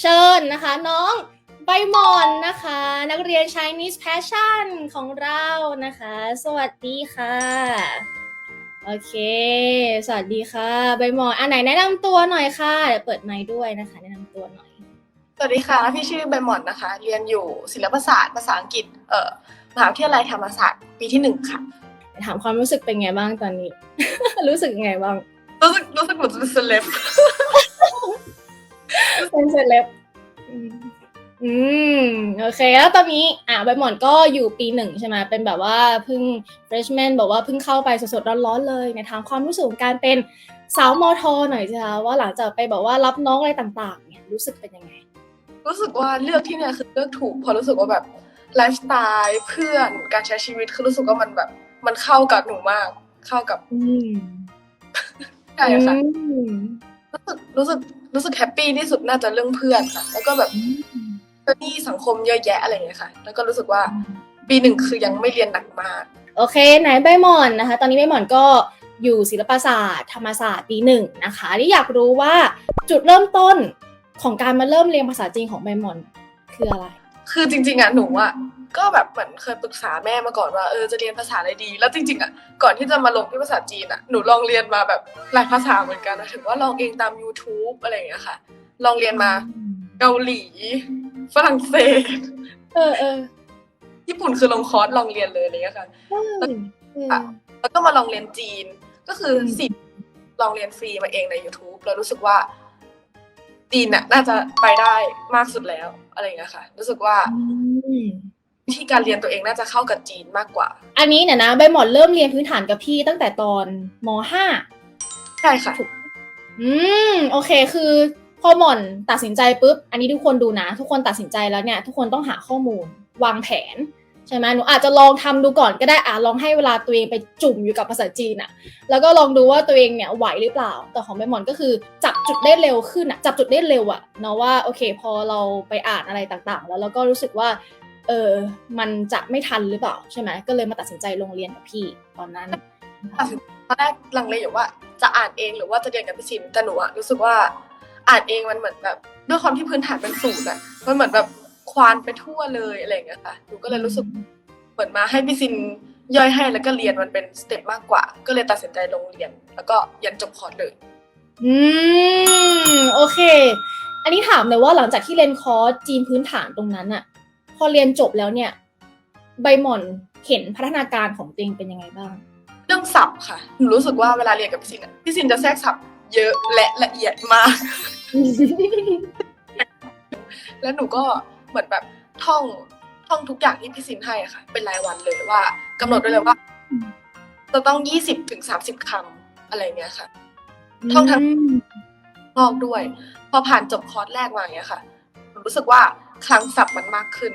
เชิญนะคะ น้องใบหมอนนะคะ นักเรียน Chinese Passion ของเรานะคะ สวัสดีค่ะ โอเค สวัสดีค่ะ ใบหมอนอันไหนแนะนำตัวหน่อยค่ะเดี๋ยวเปิดไมค์ด้วยนะคะ แนะนำตัวหน่อย สวัสดีค่ะ พี่ชื่อใบหมอนนะคะ เรียนอยู่ศิลปศาสตร์ภาษาอังกฤษ เอ่อมหาวิทยาลัยธรรมศาสตร์ปีที่หนึ่งค่ะ ถามความรู้สึกเป็นไงบ้างตอนนี้ รู้สึกยังไงบ้าง รู้สึกรู้สึกเหมือนเป็นเซเลบ เป็นเซเลบอืมอืม โอเค แล้วตอนนี้ อะใบหมอนก็อยู่ปีหนึ่งใช่ไหมเป็นแบบว่าเพิ่ง freshman บอกว่าเพิ่งเข้าไปสดๆร้อนๆเลย ในทางความรู้สึกของการเป็นสาวมอทอหน่อยจ้ะว่าหลังจากไปบอกว่ารับน้องอะไรต่างๆ เนี่ยรู้สึกเป็นยังไง รู้สึกว่าเลือกที่เนี่ยคือเลือกถูกเพราะรู้สึกว่าแบบไลฟ์สไตล์เพื่อนการใช้ชีวิตคือรู้สึกว่ามันแบบ มันเข้ากับหนูมาก เข้ากับ อืมใช่ค่ะอืม รู้สึกรู้สึกรู้สึกแฮปปี้ที่สุดน่าจะเรื่องเพื่อนค่ะ แล้วก็แบบนี่สังคมเยอะแยะอะไรอย่างเงี้ยค่ะ แล้วก็รู้สึกว่าปีหนึ่งคือยังไม่เรียนหนักมาก โอเค ไหนใบหมอนนะคะ ตอนนี้ใบหมอนก็อยู่ศิลปศาสตร์ ธรรมศาสตร์ปีหนึ่งนะคะที่อยากรู้ว่าจุดเริ่มต้นของการมาเริ่มเรียนภาษาจีนของใบหมอนคืออะไร คือจริงๆอะหนูอะ ก็แบบเหมือนเคยปรึกษาแม่มาก่อนว่าเออจะเรียนภาษาอะไรดี แล้วจริงๆอะก่อนที่จะมาลงที่ภาษาจีนอะหนูลองเรียนมาแบบหลายภาษาเหมือนกันนะถึงว่าลองเองตาม YouTube อะไรอย่างเงี้ยค่ะ ลองเรียนมาเกาหลี ฝรั่งเศส เออเออญี่ปุ่นคือลงคอร์สลองเรียนเลยอะไรอย่างเงี้ยค่ะเออเออแล้วก็มาลองเรียนจีน ก็คืออมสิลองเรียนฟรีมาเองใน YouTube แล้วรู้สึกว่าจีนน่ะน่าจะไปได้มากสุดแล้วอะไรอย่างเงี้ยค่ะ รู้สึกว่าอืม วิธีการเรียนตัวเองน่าจะเข้ากับจีนมากกว่า อันนี้เนี่ยนะใบหมอนเริ่มเรียนพื้นฐานกับพี่ตั้งแต่ตอนมห้าใช่ค่ะ อืมโอเคคือพอหม่อนตัดสินใจปุ๊บ อันนี้ทุกคนดูนะ ทุกคนตัดสินใจแล้วเนี่ย ทุกคนต้องหาข้อมูล วางแผนใช่ไหมหนูอาจจะลองทำดูก่อนก็ได้อะลองให้เวลาตัวเองไปจุ่มอยู่กับภาษาจีนอะแล้วก็ลองดูว่าตัวเองเนี่ยไหวหรือเปล่า แต่ของใบหมอนก็คือจับจุดได้เร็วขึ้นอะจับจุดได้เร็วอะเนาะว่าโอเค พอเราไปอ่านอะไรต่างๆ แล้วเราก็รู้สึกว่า เออมันจะไม่ทันหรือเปล่าใช่ไหมก็เลยมาตัดสินใจลงเรียนกับพี่ตอนนั้นตอนแรกลังเลอยู่ว่าจะอ่านเองหรือว่าจะเรียนกับพี่ซินแต่หนูอะรู้สึกว่าอ่านเองมันเหมือนแบบด้วยความที่พื้นฐานเป็นศูนย์อะมันเหมือนแบบควานไปทั่วเลยอะไรอย่างเงี้ยค่ะหนูก็เลยรู้สึกเหมือนมาให้พี่ซินย่อยให้แล้วก็เรียนมันเป็นสเต็ปมากกว่า ก็เลยตัดสินใจลงเรียน แล้วก็ยันจบคอร์สเลย อืมโอเค อันนี้ถามเลยว่าหลังจากที่เรียนคอร์สจีนพื้นฐานตรงนั้นอะ พอเรียนจบแล้วเนี่ย ใบหม่อนเห็นพัฒนาการของตัวเองเป็นยังไงบ้าง เรื่องศัพท์ค่ะหนูรู้สึกว่าเวลาเรียนกับพี่ซินอะพี่ซินจะแทรกศัพท์เยอะและละเอียดมาก แล้วหนูก็เหมือนแบบท่องท่องทุกอย่างที่พี่ซินให้อะค่ะ เป็นรายวันเลยว่ากำหนดไว้เลยว่าอืมจะต้องยี่สิบถึงสามสิบคำอะไรเงี้ยค่ะ ท่องทั้งนอกด้วย พอผ่านจบคอร์สแรกมาอย่างเงี้ยค่ะหนูรู้สึกว่า คลังศัพท์มันมากขึ้น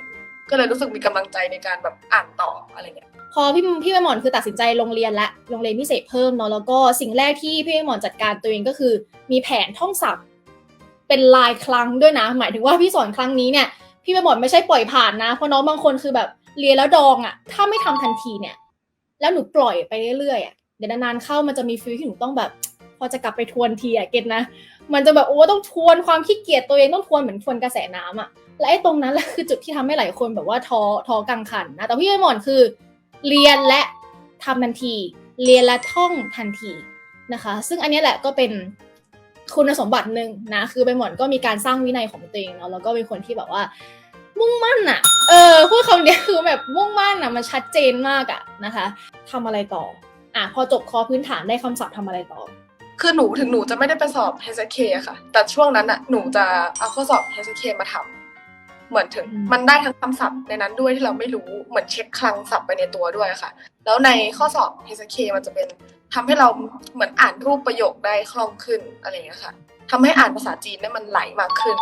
ก็เลยรู้สึกมีกำลังใจในการแบบอ่านต่ออะไรเงี้ยพอพี่พี่ใบหมอนคือตัดสินใจลงเรียนและลงเรียนพิเศษเพิ่มเนาะแล้วก็สิ่งแรกที่พี่ใบหมอนจัดการตัวเองก็คือ มีแผนท่องศัพท์ เป็นลายคลังด้วยนะ หมายถึงว่าพี่สอนครั้งนี้เนี่ยพี่ใบหมอนไม่ใช่ปล่อยผ่านนะเพราะน้องบางคนคือแบบเรียนแล้วดองอะ่ะ ถ้าไม่ทำทันทีเนี่ย แล้วหนูปล่อยไปเรื่อยๆอะ่ะเดี๋ยวนานๆเข้ามันจะมีฟิลที่หนูต้องแบบ พอจะกลับไปทวนทีอะเก็ตนะ มันจะแบบโอ้ต้องทวนความขี้เกียจตัวเองต้องทวนเหมือนทวนกระแสน้ำอะ และไอ้ตรงนั้นแหละคือจุดที่ทำให้หลายคนแบบว่าท้อท้อกลางคันนะแต่พี่ใบหมอนคือ เรียนและทำทันที เรียนและท่องทันทีนะคะ ซึ่งอันนี้แหละก็เป็นคุณสมบัติหนึ่งนะคือใบหมอนก็มีการสร้างวินัยของตัวเองเนาะแล้วก็เป็นคนที่แบบว่า มุ่งมั่นอะเออพูดคำเนี้ยคือแบบมุ่งมั่นอะมันชัดเจนมากอะนะคะทำอะไรต่ออะพอจบคอพื้นฐานได้คำศัพท์ทำอะไรต่อ คือหนูถึงหนูจะไม่ได้ไปสอบ HSK อะค่ะ แต่ช่วงนั้นอะหนูจะเอาข้อสอบ HSK มาทำ เหมือนถึงอืมมันได้ทั้งคำศัพท์ในนั้นด้วยที่เราไม่รู้เหมือนเช็คคลังศัพท์ไปในตัวด้วยอะค่ะ แล้วในข้อสอบ HSK มันจะเป็นทำให้เราเหมือนอ่านรูปประโยคได้คล่องขึ้นอะไรอย่างเงี้ยค่ะทำให้อ่านภาษาจีนได้มันไหลมากขึ้น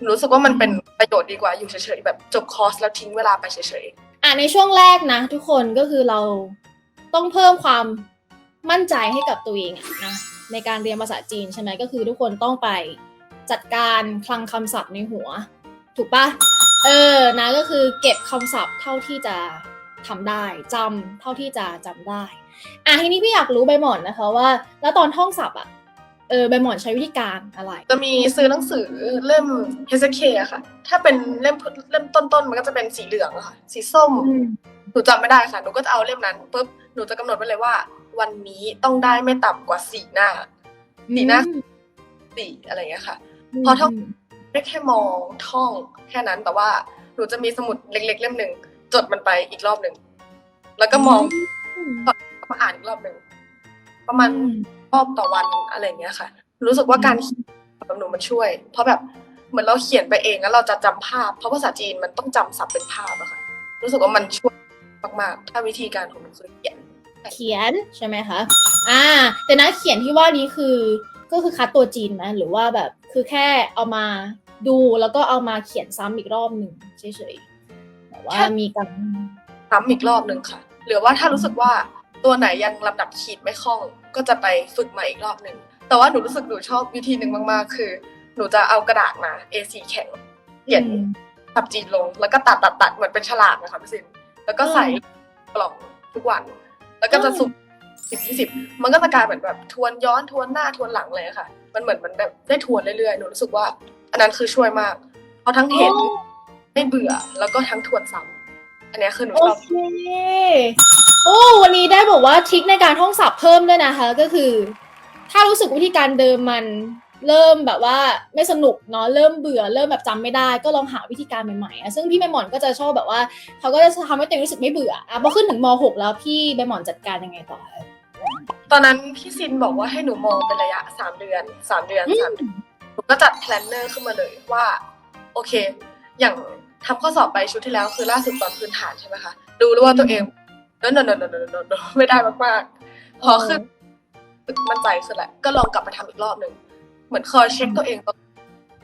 หนูรู้สึกว่ามันเป็นประโยชน์ดีกว่าอยู่เฉยๆแบบจบคอร์สแล้วทิ้งเวลาไปเฉยๆอะในช่วงแรกนะ ทุกคนก็คือเราต้องเพิ่มความมั่นใจให้กับตัวเองอะนะในการเรียนภาษาจีนใช่ไหมก็คือทุกคนต้องไปจัดการคลังคำศัพท์ในหัว ถูกปะเออนะก็คือเก็บคำศัพท์เท่าที่จะทำได้จำเท่าที่จะจำได้อะทีนี้พี่อยากรู้ใบหมอนนะคะว่า แล้วตอนท่องศัพท์อะเออใบหมอนใช้วิธีการอะไร จะมีซื้อหนังสือเล่ม HK อะค่ะ ถ้าเป็นเล่มเล่มต้นๆ มันก็จะเป็นสีเหลืองอะค่ะ สีส้ม หนูจำไม่ได้ค่ะ หนูก็จะเอาเล่มนั้นปุ๊บ หนูจะกำหนดไว้เลยว่า วันนี้ต้องได้ไม่ต่ำกว่าสี่หน้า สีหน้าสี่อะไรอย่างเงี้ยค่ะ พอท่อง ไม่แค่มองท่องแค่นั้นแต่ว่าหนูจะมีสมุดเล็ก ๆ เล่มหนึ่งจดมันไปอีกรอบหนึ่งแล้วก็มองมาอ่านอีกรอบหนึ่งประมาณรอบต่อวันอะไรอย่างเงี้ยค่ะ รู้สึกว่าการเขียนกับหนูมันช่วย เพราะแบบเหมือนเราเขียนไปเองแล้วเราจะจำภาพ เพราะภาษาจีนมันต้องจำศัพท์เป็นภาพอะค่ะ รู้สึกว่ามันช่วยมากๆถ้าวิธีการของหนูคือเขียนเขียนใช่ไหมคะ อ่า แต่นะเขียนที่ว่านี้คือ ก็คือคัดตัวจีนไหมหรือว่าแบบคือแค่เอามา ดูแล้วก็เอามาเขียนซ้ำอีกรอบหนึ่งเฉยๆแต่ว่าแค่มีการซ้ำอีกรอบหนึ่งค่ะ หรือว่าถ้ารู้สึกว่าตัวไหนยังลำดับขีดไม่คล่อง ก็จะไปฝึกใหม่อีกรอบหนึ่งแต่ว่าหนูรู้สึกหนูชอบวิธีหนึ่งมากๆ คือ หนูจะเอากระดาษมา A4 แข็งเขียนอืมสับจีนลง แล้วก็ตัดตัดตัดเหมือนเป็นฉลากนะคะพี่ซินแล้วก็ใส่กล่องทุกวัน แล้วก็จะสุ่มสิบยี่สิบมันก็จะกลายเหมือนแบบทวนย้อนทวนหน้าทวนหลังเลยค่ะ มันเหมือนมันแบบได้ทวนเรื่อยๆหนูรู้สึกว่า อันนั้นคือช่วยมาก เพราะทั้งเห็นไม่เบื่อแล้วก็ทั้งทวนซ้ำอันเนี้ยคือหนูโอชอบเคโอ้วันนี้ได้บอกว่าทริคในการท่องศัพท์เพิ่มด้วยนะคะ ก็คือ ถ้ารู้สึกวิธีการเดิมมันเริ่มแบบว่าไม่สนุกเนาะเริ่มเบื่อเริ่มแบบจำไม่ได้ ก็ลองหาวิธีการใหม่ๆอะซึ่งพี่ใบหมอนก็จะชอบแบบว่าเขาก็จะทำให้ตัวเองรู้สึกไม่เบื่ออะพอขึ้นถึงม .6 แล้วพี่ใบหมอนจัดการยังไงต่อคะ ตอนนั้นพี่ซินบอกว่าให้หนูมองเป็นระยะสามเดือนสามเดือนสามเดือน หนูก็จัดแพลนเนอร์ขึ้นมาเลยว่า โอเค อย่างทำข้อสอบไปชุดที่แล้วคือล่าสุดตอนพื้นฐานใช่ไหมคะดูรู้ว่าตัวเองเนอะเนอะเนอะเนอะเนอะเนไม่ได้มากๆพอขึ้นมั่นใจขึ้นแหละ ก็ลองกลับไปทำอีกรอบหนึ่งเหมือนคอยเช็คตัวเองตอด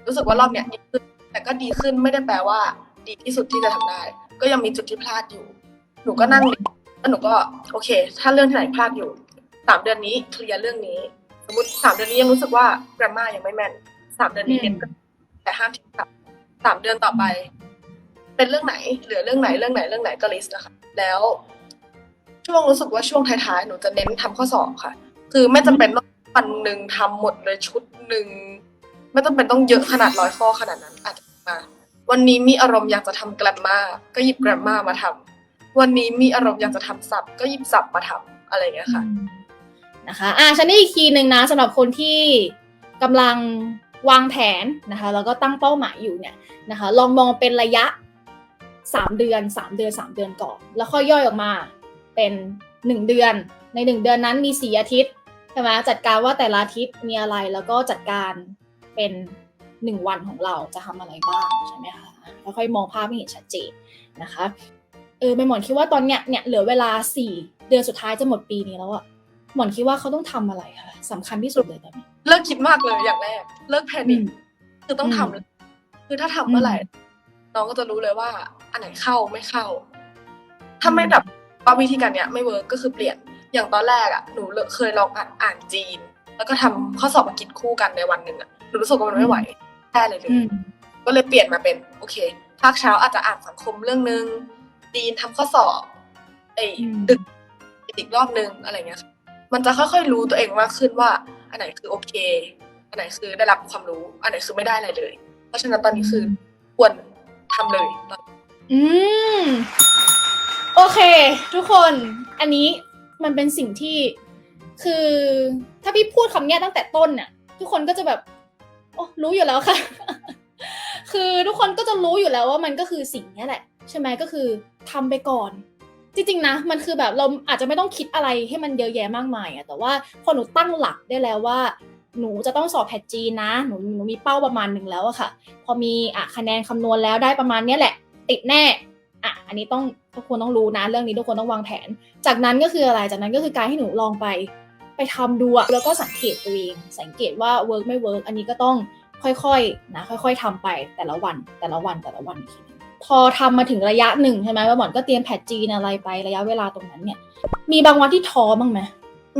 รู้สึกว่ารอบเนี้ยดีขึ้นแต่ก็ดีขึ้นไม่ได้แปลว่า ดีที่สุดที่จะทำได้ ก็ยังมีจุดที่พลาดอยู่ หนูก็นั่งแล้วหนูก็โอเค ถ้าเรื่องที่ไหนพลาดอยู่สามเดือนนี้เคลียร์เรื่องนี้ สมมติสามเดือนนี้ยังรู้สึกว่า grammar ยังไม่แม่น สามเดือนนี้อืมเรียนก็แต่ห้ามทิ้งครับสามเดือนต่อไป เป็นเรื่องไหน เหลือเรื่องไหนเรื่องไหนเรื่องไหนก็ลิสต์นะคะ แล้วช่วงรู้สึกว่าช่วงท้ายๆหนูจะเน้นทำข้อสอบค่ะ คือไม่จำเป็นต้องวันหนึ่งทำหมดเลยชุดหนึ่งไม่จำเป็นต้องเยอะขนาดร้อยข้อขนาดนั้นอาจจะมาวันนี้มีอารมณ์อยากจะทำ grammar ก็หยิบ grammar มาทำวันนี้มีอารมณ์อยากจะทำศัพท์ ก็หยิบศัพท์มาทำอะไรอย่างเงี้ยค่ะนะคะ อะฉันนี่อีกคีย์หนึ่งนะสำหรับคนที่กำลัง วางแผนนะคะแล้วก็ตั้งเป้าหมายอยู่เนี่ยนะคะลองมองเป็นระยะ 3 เดือน 3 เดือน 3 เดือนก่อน แล้วค่อยย่อยออกมาเป็น 1 เดือน ใน 1 เดือนนั้นมี 4 อาทิตย์ใช่ไหมจัดการว่าแต่ละอาทิตย์มีอะไรแล้วก็จัดการเป็น 1 วันของเราจะทำอะไรบ้างใช่ไหมคะแล้วค่อยมองภาพให้เห็นชัดเจนนะคะเออใบหมอนคิดว่าตอนเนี้ยเนี่ยเหลือเวลา 4 เดือนสุดท้ายจะหมดปีนี้แล้วอะ หมอนคิดว่าเขาต้องทำอะไรคะสำคัญที่สุดเลยตอนนี้เลิกคิดมากเลยอย่างแรก เลิกแพนิคคือต้องทำอืมคือถ้าทำเมื่อไหร่อืมน้องก็จะรู้เลยว่า อันไหนเข้าไม่เข้า ถ้าไม่แบบว่าวิธีการเนี้ยไม่เวิร์กก็คือเปลี่ยนอย่างตอนแรกอะหนูเคยลองอ่านอ่านจีน แล้วก็ทำข้อสอบอังกฤษคู่กันในวันหนึ่งอะหนูรู้สึกว่ามันไม่ไหวแค่เลยเลยอืมก็เลยเปลี่ยนมาเป็น โอเคภาคเช้าอาจจะอ่านสังคมเรื่องนึงจีนทำข้อสอบไอ้อืมดึกอีกรอบนึงอะไรเงี้ยค่ะ มันจะค่อยๆรู้ตัวเองมากขึ้นว่า อันไหนคือโอเค อันไหนคือได้รับความรู้ อันไหนคือไม่ได้อะไรเลย เพราะฉะนั้นตอนนี้คือควรทำเลยอนอืม โอเค ทุกคน อันนี้มันเป็นสิ่งที่คือ ถ้าพี่พูดคำนี้ตั้งแต่ต้นน่ะ ทุกคนก็จะแบบ โอ้รู้อยู่แล้วค่ะ คือทุกคนก็จะรู้อยู่แล้วว่ามันก็คือสิ่งนี้แหละ ใช่ไหมก็คือทำไปก่อน จริงๆนะมันคือแบบเราอาจจะไม่ต้องคิดอะไรให้มันเยอะแยะมากมายอะแต่ว่าพอหนูตั้งหลักได้แล้วว่าหนูจะต้องสอบแพทจีนนะหนูหนูมีเป้าประมาณหนึ่งแล้วอะค่ะ พอมีอะคะแนนคำนวณแล้วได้ประมาณเนี้ยแหละ ติดแน่อะอันนี้ต้องทุกคนต้องรู้นะ เรื่องนี้ทุกคนต้องวางแผน จากนั้นก็คืออะไรจากนั้นก็คือการให้หนูลองไปไปทำดูอะแล้วก็สังเกตตัวเอง สังเกตว่าเวิร์กไม่เวิร์กอันนี้ก็ต้องค่อยๆนะค่อย ๆทำไปแต่ละวันแต่ละวันแต่ละวันทีนึง พอทำมาถึงระยะหนึ่งใช่ไหมว่าหมอนก็เตรียมแพทจีนอะไรไประยะเวลาตรงนั้นเนี่ย มีบางวันที่ท้อบ้างไหม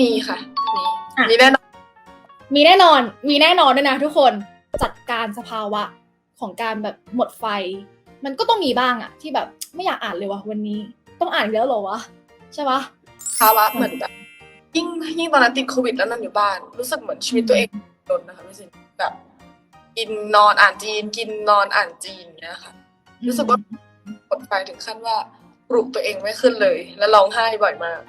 มีค่ะมีอะมีแน่นอนมีแน่นอน มีแน่นอนด้วยนะทุกคนจัดการสภาวะของการแบบหมดไฟ มันก็ต้องมีบ้างอะที่แบบไม่อยากอ่านเลยวะวันนี้ ต้องอ่านอีกแล้วเหรอวะใช่ปะภาวะเหมือนแบบยิ่งยิ่งตอนนั้นติดโควิดแล้วนั่นอยู่บ้าน รู้สึกเหมือนชีวิตตัวเองดนนะคะพี่สินแบบกินนอนอ่านจีน กินนอนอ่านจีนอย่างเงี้ยค่ะ รู้สึกว่ากดไฟถึงขั้นว่าปลุกตัวเองไม่ขึ้นเลย แล้วร้องไห้บ่อยมาก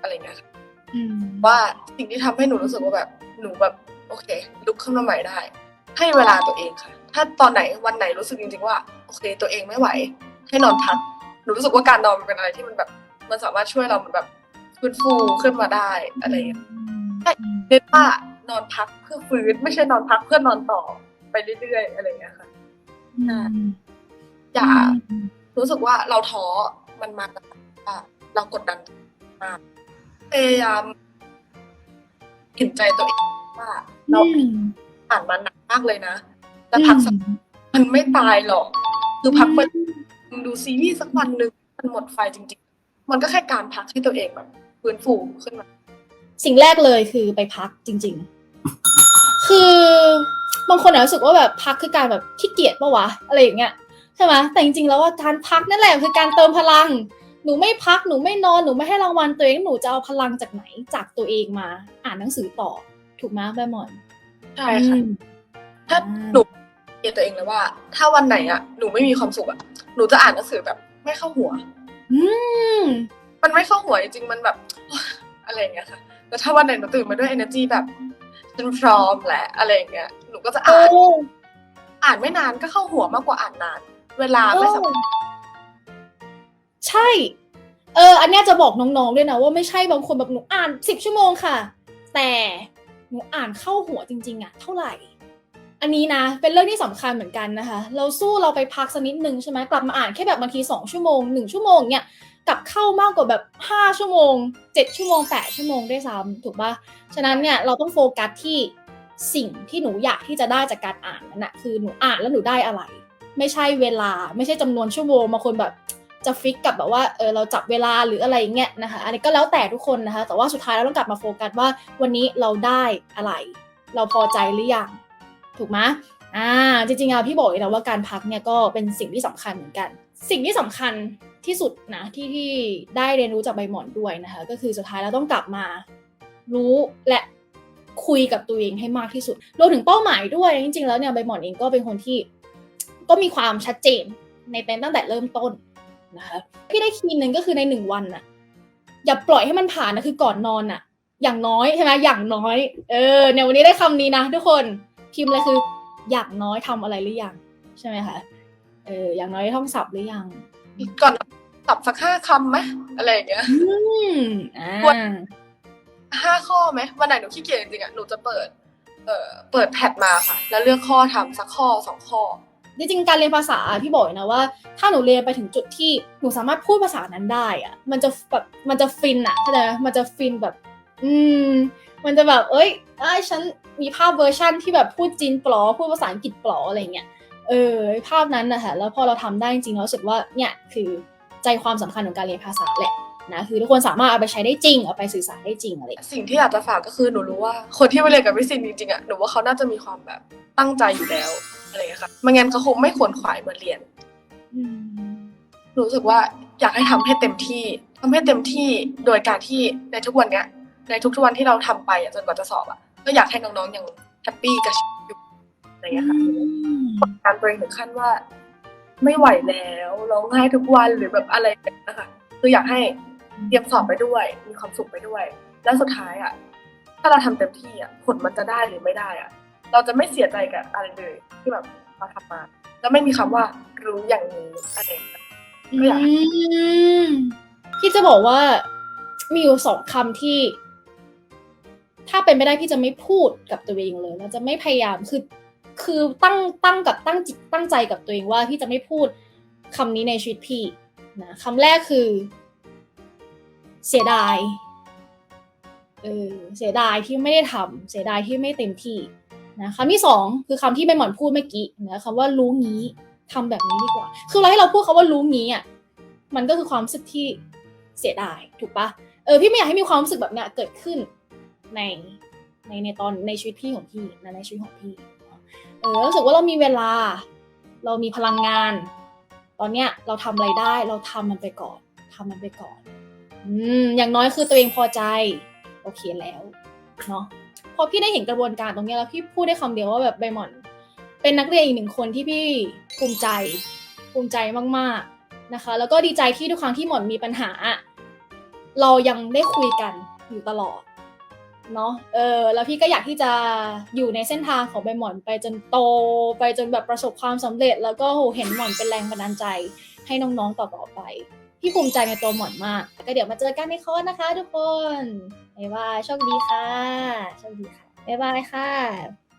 อะไรเงี้ยค่ะอืมว่าสิ่งที่ทำให้หนูรู้สึกว่าแบบหนูแบบโอเค ลุกขึ้นมาใหม่ได้ ให้เวลาตัวเองค่ะ ถ้าตอนไหนวันไหนรู้สึกจริงๆว่าโอเค ตัวเองไม่ไหว ให้นอนพักหนูรู้สึกว่าการนอนมันเป็นอะไรที่มันแบบ มันสามารถช่วยเรามันแบบฟื้นฟูขึ้นมาได้อะไรอย่างเงี้ยเรียกว่านอนพักเพื่อฟื้นไม่ใช่นอนพักเพื่อนอนต่อไปเรื่อยๆอะไรอย่างเงี้ยค่ะ อืมอย่ารู้สึกว่าเราท้อมันมาจากว่าเรากดดันมากพยายามเห็นใจตัวเองว่า เราอืมผ่านมาหนักมากเลยนะแต่พักสักมันไม่ตายหรอก คือพักไปดูซีรีส์สักวันหนึ่งมันหมดไฟจริง ๆ มันก็แค่การพักให้ตัวเองแบบฟื้นฟูขึ้นมา สิ่งแรกเลยคือไปพักจริง ๆ คือบางคนอาจจะรู้สึกว่าแบบพักคือการแบบขี้เกียจปะวะอะไรอย่างเงี้ยใช่ไหมแต่จริงๆแล้วว่าการพักนั่นแหละคือการเติมพลัง หนูไม่พักหนูไม่นอนหนูไม่ให้รางวัลตัวเองหนูจะเอาพลังจากไหนจากตัวเองมา อ่านหนังสือต่อ ถูกไหมแบมอนใช่ค่ะอืมถ้าหนูเกียดตัวเองเลยว่า ถ้าวันไหนอะหนูไม่มีความสุขอะหนูจะอ่านหนังสือแบบ ไม่เข้าหัว อืมมันไม่เข้าหัวจริงๆมันแบบ อะไรอย่างเงี้ยค่ะแต่ถ้าวันไหนหนูตื่นมาด้วย energy แบบฉันพร้อมแหละอะไรอย่างเงี้ยหนูก็จะโอ้อ่านอ่านไม่นานก็เข้าหัวมากกว่าอ่านนาน เวลาไม่สำคัญใช่ เออ อันเนี้ยจะบอกน้องๆด้วยนะว่าไม่ใช่บางคนแบบหนูอ่านสิบชั่วโมงค่ะ แต่หนูอ่านเข้าหัวจริง ๆอะเท่าไหร่ อันนี้นะ เป็นเรื่องที่สำคัญเหมือนกันนะคะ เราสู้เราไปพักสักนิดนึงใช่ไหมกลับมาอ่านแค่แบบบางทีสองชั่วโมงหนึ่งชั่วโมงเนี่ยกลับเข้ามากกว่าแบบห้าชั่วโมงเจ็ดชั่วโมงแปดชั่วโมงได้วยซ้ำถูกปะฉะนั้นเนี่ยเราต้องโฟกัสที่สิ่งที่หนูอยากที่จะได้จากการอ่านนั่นแหะคือหนูอ่านแล้วหนูได้อะไร ไม่ใช่เวลา ไม่ใช่จำนวนชั่วโมงบางคนแบบจะฟิกกับแบบว่าเออเราจับเวลาหรืออะไรเงี้ยนะคะอันนี้ก็แล้วแต่ทุกคนนะคะ แต่ว่าสุดท้ายเราต้องกลับมาโฟกัสว่าวันนี้เราได้อะไร เราพอใจหรือยังถูกไหมอ่าจริงๆอะพี่บอกเลยนะว่าการพักเนี่ยก็เป็นสิ่งที่สำคัญเหมือนกัน สิ่งที่สำคัญที่สุดนะที่ที่ได้เรียนรู้จากใบหมอนด้วยนะคะ ก็คือสุดท้ายเราต้องกลับมารู้และคุยกับตัวเองให้มากที่สุดรวมถึงเป้าหมายด้วยจริงๆแล้วเนี่ยใบหมอนเองก็เป็นคนที่ ก็มีความชัดเจนในเต็นตั้งแต่เริ่มต้นนะคะพี่ได้คีย์หนึ่งก็คือในหนึ่งวันน่ะ อย่าปล่อยให้มันผ่านนะคือก่อนนอนน่ะ อย่างน้อยใช่ไหมอย่างน้อย เออเนี่ยวันนี้ได้คำนี้นะทุกคนพิมพ์เลยคือ อย่างน้อยทำอะไรหรือยังใช่ไหมคะเอออย่างน้อยท่องศัพท์หรือยังก่อนตับสักห้าคำไหมอะไรอย่างเงี้ยอืมอ่าควรห้าข้อไหมวันไหนหนูขี้เกียจจริงๆอะหนูจะเปิด เอ่อเปิดแพทมาค่ะ แล้วเลือกข้อทำสักข้อสองข้อ จริงๆการเรียนภาษาพี่บอกนะว่า ถ้าหนูเรียนไปถึงจุดที่หนูสามารถพูดภาษานั้นได้อะมันจะแบบมันจะฟินอะเข้าใจไหมมันจะฟินแบบ อืม มันจะแบบ เอ้ยไอ้ฉันมีภาพเวอร์ชั่นที่แบบพูดจีนปลอพูดภาษาอังกฤษปลออะไรเงี้ยเออภาพนั้นนะคะแล้วพอเราทำได้จริงเราสึกว่าเนี่ยคือใจความสำคัญของการเรียนภาษาแหละนะคือทุกคนสามารถเอาไปใช้ได้จริงเอาไปสื่อสารได้จริงอะไรสิ่งที่อยากจะฝากก็คือหนูรู้ว่า คนที่มาเรียนกับพี่ซินจริงๆอะหนูว่าเขาน่าจะมีความแบบตั้งใจอยู่แล้ว อะไรอย่างเงี้ยค่ะไม่งั้นเขาคงไม่ขวนขวายมาเรียนอืมรู้สึกว่าอยากให้ทำให้เต็มที่ทำให้เต็มที่โดยการที่ในทุกวันเนี้ย ในทุกๆวันที่เราทำไปอะจนกว่าจะสอบอะก็อยากให้น้องๆยังแฮปปี้กับชีวิตอยู่อะไรอย่างเงี้ยค่ะการตัวเองถึงขั้นว่า ไม่ไหวแล้วร้องไห้ทุกวันหรือแบบอะไรแบบนี้นะคะคืออยากให้เตรียมสอบไปด้วย มีความสุขไปด้วย แล้วสุดท้ายอะถ้าเราทำเต็มที่อะผลมันจะได้หรือไม่ได้อะ เราจะไม่เสียใจกับอะไรเลยที่แบบเราทำมา แล้วไม่มีคำว่ารู้อย่างนี้อะไรอย่างเงี้ยก็อยากพี่จะบอกว่า มีอยู่สองคำที่ ถ้าเป็นไม่ได้พี่จะไม่พูดกับตัวเองเลยแล้วจะไม่พยายามคือ คือตั้งตั้งกับตั้งจิตตั้งใจกับตัวเองว่าพี่จะไม่พูดคำนี้ในชีวิตพี่นะคำแรกคือ เสียดายเออเสียดายที่ไม่ได้ทำเสียดายที่ไม่เต็มที่ นะคำที่สองคือคำที่ใบหมอนพูดเมื่อกี้นะคำว่ารู้งี้ทำแบบนี้ดีกว่า คือเราให้เราพูดคำว่ารู้งี้อะมันก็คือความรู้สึกที่เสียดายถูกปะเออพี่ไม่อยากให้มีความรู้สึกแบบเนี้ยเกิดขึ้นในในในตอนในชีวิตพี่ของพี่นะในชีวิตของพี่เออรู้สึกว่าเรามีเวลา เรามีพลังงาน ตอนเนี้ยเราทำอะไรได้ เราทำมันไปก่อนทำมันไปก่อน อืมอย่างน้อยคือตัวเองพอใจ โอเคแล้วเนาะ อพี่ได้เห็นกระบวนการตรงนี้แล้วพี่พูดได้คำเดียวว่าแบบใบหมอน เป็นนักเรียนอีกหนึ่งคนที่พี่ภูมิใจ ภูมิใจมากๆนะคะ แล้วก็ดีใจที่ทุกครั้งที่หมอนมีปัญหา เรายังได้คุยกันอยู่ตลอดเนาะเออแล้วพี่ก็อยากที่จะอยู่ในเส้นทางของใบหมอนไปจนโต ไปจนแบบประสบความสำเร็จ แล้วก็โหเห็นหมอนเป็นแรงบันดาลใจให้น้องๆต่อๆไป พี่ภูมิใจในตัวหมอนมากก็เดี๋ยวมาเจอกันในคอร์สนะคะ ทุกคนบ๊ายบายโชคดีค่ะโชคดีค่ะบ๊ายบายค่ะ